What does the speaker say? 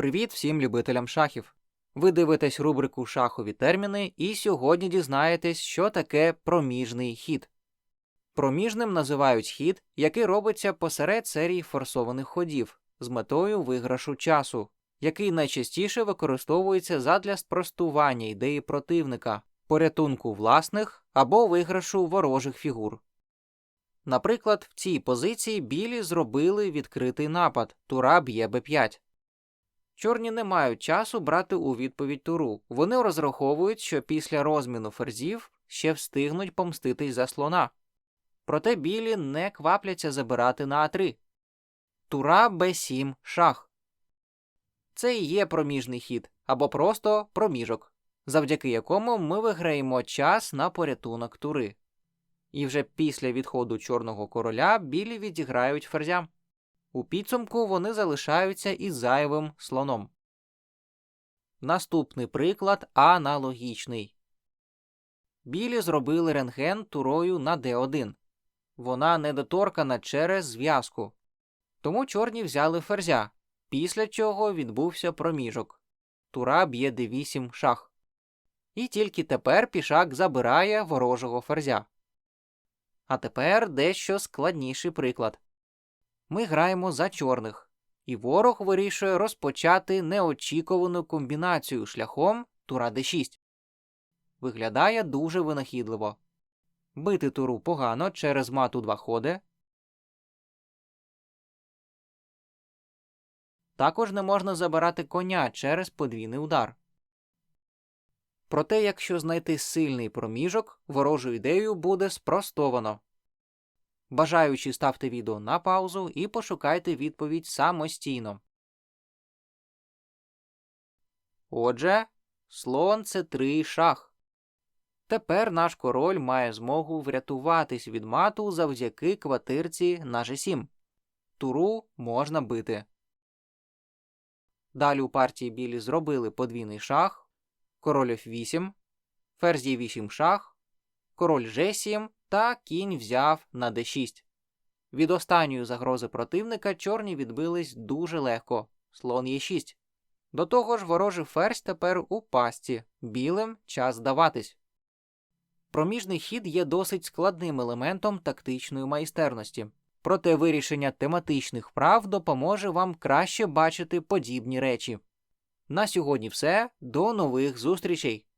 Привіт всім любителям шахів! Ви дивитесь рубрику Шахові терміни і сьогодні дізнаєтесь, що таке проміжний хід. Проміжним називають хід, який робиться посеред серії форсованих ходів з метою виграшу часу, який найчастіше використовується задля спростування ідеї противника, порятунку власних або виграшу ворожих фігур. Наприклад, в цій позиції білі зробили відкритий напад тура б'є b5. Чорні не мають часу брати у відповідь туру. Вони розраховують, що після розміну ферзів ще встигнуть помститись за слона. Проте білі не квапляться забирати на А3. Тура Б7 шах. Це і є проміжний хід або просто проміжок, завдяки якому ми виграємо час на порятунок тури. І вже після відходу чорного короля білі відіграють ферзя. У підсумку вони залишаються із зайвим слоном. Наступний приклад аналогічний. Білі зробили рентген турою на d1. Вона недоторкана через зв'язку. Тому чорні взяли ферзя, після чого відбувся проміжок. Тура б'є d8 шах. І тільки тепер пішак забирає ворожого ферзя. А тепер дещо складніший приклад. Ми граємо за чорних, і ворог вирішує розпочати неочікувану комбінацію шляхом тура d6. Виглядає дуже винахідливо. Бити туру погано через мату два ходи. Також не можна забирати коня через подвійний удар. Проте, якщо знайти сильний проміжок, ворожу ідею буде спростовано. Бажаючи ставте відео на паузу і пошукайте відповідь самостійно. Отже, слон це 3 шах. Тепер наш король має змогу врятуватись від мату завдяки квартирці на G7. Туру можна бити. Далі у партії білі зробили подвійний шах, король F8, ферзь Е8 шах, король G7 та кінь взяв на d6. Від останньої загрози противника чорні відбились дуже легко. Слон Е6. До того ж, ворожий ферзь тепер у пастці. Білим час здаватись. Проміжний хід є досить складним елементом тактичної майстерності. Проте вирішення тематичних вправ допоможе вам краще бачити подібні речі. На сьогодні все. До нових зустрічей!